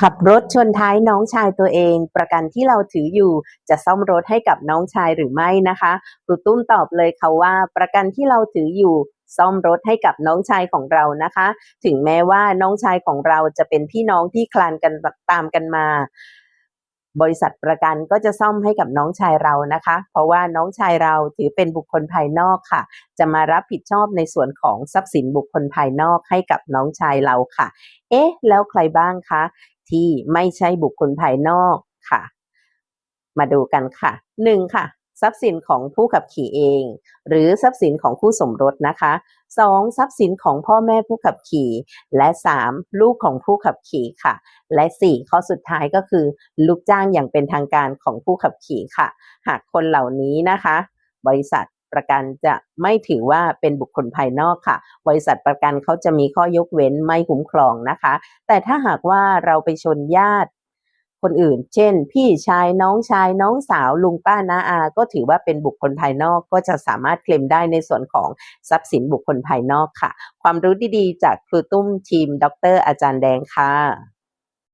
ขับรถชนท้ายน้องชายตัวเอง ประกันที่เราถืออยู่จะซ่อมรถให้กับน้องชายหรือไม่นะคะครูตุ้มตอบเลยค่ะว่าประกันที่เราถืออยู่ซ่อมรถให้กับน้องชายของเรานะคะ ถึงแม้ว่าน้องชายของเราจะเป็นพี่น้องที่คลานกันตามกันมา บริษัทประกันก็จะซ่อมให้กับน้องชายเรานะคะ เพราะว่าน้องชายเราถือเป็นบุคคลภายนอกค่ะ จะมารับผิดชอบในส่วนของทรัพย์สินบุคคลภายนอกให้กับน้องชายเราค่ะ เอ๊ะ แล้วใครบ้างคะที่ไม่ใช่บุคคลภายนอกค่ะ มาดูกันค่ะหนึ่งค่ะ ทรัพย์สินของผู้ขับขี่เอง หรือทรัพย์สินของคู่สมรสนะคะสองทรัพย์สินของพ่อแม่ผู้ขับขี่ และสามลูกของผู้ขับขี่ค่ะ และสี่ข้อสุดท้ายก็คือ ลูกจ้างอย่างเป็นทางการของผู้ขับขี่ค่ะ หากคนเหล่านี้นะคะ บริษัทประกันจะไม่ถือว่าเป็นบุคคลภายนอกค่ะ บริษัทประกันเขาจะมีข้อยกเว้นไม่คุ้มครองนะคะ แต่ถ้าหากว่าเราไปชนญาติ คนอื่น เช่น พี่ชายน้องชายน้องสาวลุงป้าน้าอา ก็ถือว่าเป็นบุคคลภายนอกก็จะสามารถเคลมได้ในส่วนของทรัพย์สินบุคคลภายนอกค่ะ ความรู้ดีๆ จากครูตุ้มทีม ดร อาจารย์แดงค่ะ